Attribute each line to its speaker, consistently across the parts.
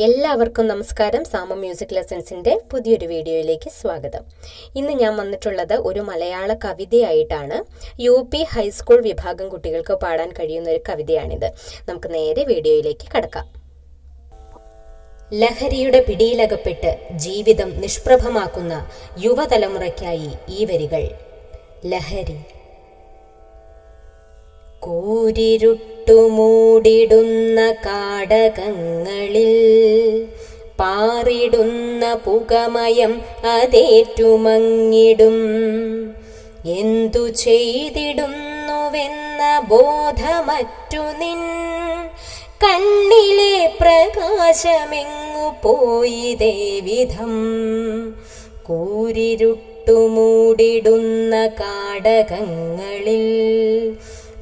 Speaker 1: എല്ലാവർക്കും നമസ്കാരം. സാമ മ്യൂസിക് ലെസൺസിന്റെ പുതിയൊരു വീഡിയോയിലേക്ക് സ്വാഗതം. ഇന്ന് ഞാൻ വന്നിട്ടുള്ളത് ഒരു മലയാള കവിതയായിട്ടാണ്. യു പി ഹൈസ്കൂൾ വിഭാഗം കുട്ടികൾക്ക് പാടാൻ കഴിയുന്ന ഒരു കവിതയാണിത്. നമുക്ക് നേരെ വീഡിയോയിലേക്ക് കടക്കാം. ലഹരിയുടെ പിടിയിലകപ്പെട്ട് ജീവിതം നിഷ്പ്രഭമാക്കുന്ന യുവതലമുറയ്ക്കായി ഈ വരികൾ. ലഹരി കൂരിരുട്ടുമൂടിടുന്ന കാടകങ്ങളിൽ പാറിടുന്ന പുകമയം അതേറ്റുമങ്ങിടും. എന്തു ചെയ്തിടുന്നുവെന്ന ബോധമറ്റു നിൻ കണ്ണിലെ പ്രകാശമെങ്ങു പോയി ദേവിധം കൂരിരുട്ടുമൂടിടുന്ന കാടകങ്ങളിൽ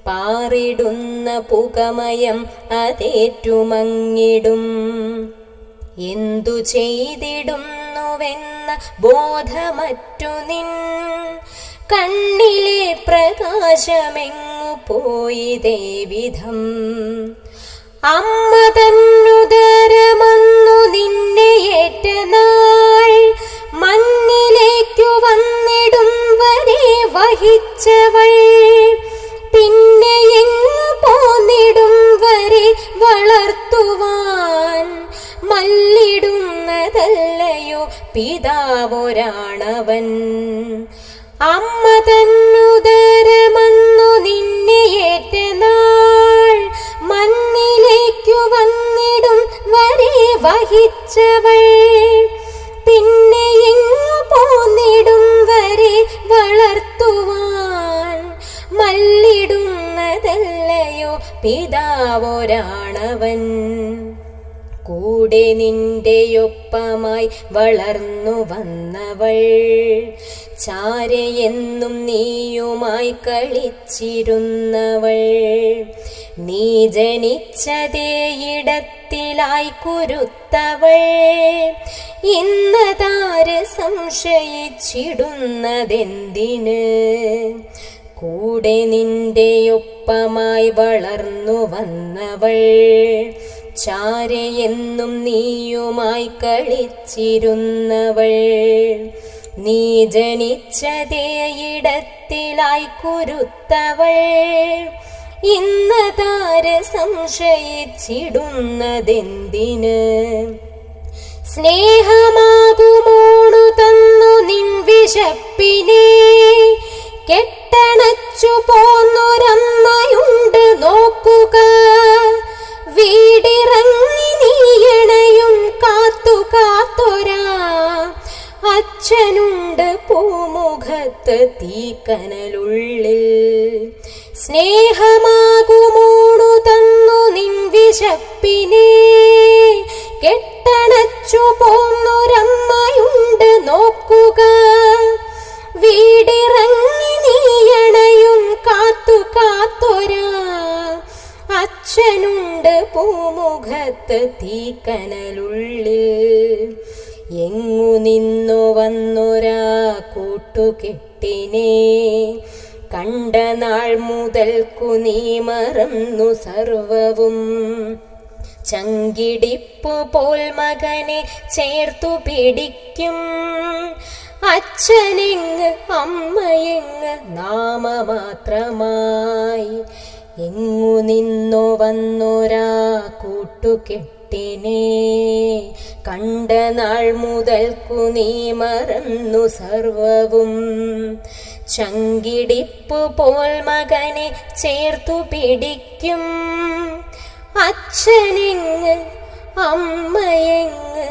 Speaker 1: പാറിടുന്ന പുകമയം അതേറ്റുമങ്ങിടും. എന്തു ചെയ്തിടുന്നുവെന്ന ബോധമറ്റു നിൻ. കണ്ണിലെ പ്രകാശമെങ്ങു പോയി ദേവിധം അമ്മ തന്നുദരമന്നു നിന്നെ ഏറ്റ നാൾ മല്ലിടുന്നതല്ലയോ പിതാവൊരാണവൻ. അമ്മ തന്നുദരമന്നു നിന്നെ ഏറ്റ നാൾ മണ്ണിലേക്കു വന്നിടും വരെ വഹിച്ചവൾ. പിന്നെ എങ്ങു പോന്നിടും വരെ വളർത്തുവാൻ മല്ലിടുന്നതല്ലയോ പിതാവൊരാണവൻ. കൂടെ നിന്റെയൊപ്പമായി വളർന്നു വന്നവൾ. ചാരയെന്നും നീയുമായി കളിച്ചിരുന്നവൾ. നീ ജനിച്ചതേയിടത്തിലായി കുരുത്തവൾ. ഇന്നതാര് സംശയിച്ചിടുന്നതെന്തിന്? കൂടെ നിന്റെയൊപ്പമായി വളർന്നു വന്നവൾ. ചാരയെന്നും നീയുമായി കളിച്ചിരുന്നവൾ. നീ ജനിച്ചതേ ഇടത്തിലായി കുരുത്തവൾ. ഇന്ന് താര സംശയിച്ചിടുന്നതെന്തിന്? സ്നേഹമാകുമോണു തന്നു നിൻ വിശപ്പിനെ. കെട്ടണച്ചു പൂമുഖത്ത് തീക്കനലുള്ളിൽ സ്നേഹമാകുമോണു തന്നു നിൻ വിശപ്പിനെ. കെട്ടണച്ചു പോന്നൊരമ്മയുണ്ട് നോക്കുക. വീടിറങ്ങി നീയണയും കാത്തു കാത്തൊരാ. അച്ഛനുണ്ട് പൂമുഖത്ത് തീക്കനലുള്ളിൽ എങ്ങു നിന്നു വന്നൊരാ കൂട്ടുകെട്ടിനെ? കണ്ട നാൾ മുതൽക്കു നീ മറന്നു സർവവും. ചങ്കിടിപ്പു പോൽ മകനെ ചേർത്തു പിടിക്കും. അച്ഛനെങ്ങ് അമ്മയെങ്ങ് നാമമാത്രമായി. എങ്ങു നിന്നു വന്നൊരാ കൂട്ടുകെട്ടിനെ കണ്ട നാൾ മുതൽക്കു നീ മറന്നു സർവവും. ചങ്കിടിപ്പു പോൽ മകനെ ചേർത്തു പിടിക്കും. അച്ഛനെങ്ങ് അമ്മയെങ്ങ്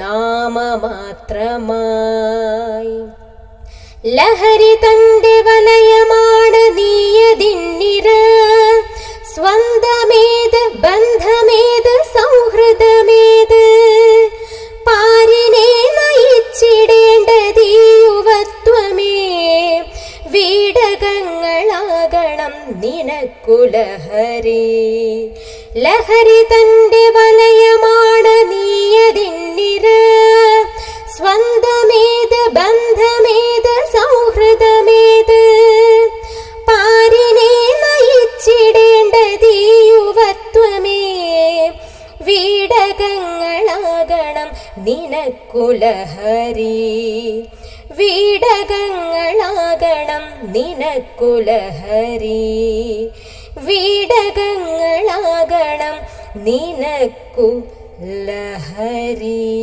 Speaker 1: നാമമാത്രമായി. ലഹരി തന്റെ വലയമാണ് നീയതിന്നിര സ്വന്തമേത് ബന്ധമേത് വീടകങ്ങളാകണം നിനക്കു ലഹരി തന്റെ വലയമാണ് നീയതിന്നിര. സ്വന്തമേത് ബന്ധമേത് വീടകങ്ങളാകണം നിനക്കുലഹരി. വീടകങ്ങളാകണം നിനക്കുലഹരി. വീടകങ്ങളാകണം നിനക്കു ലഹരി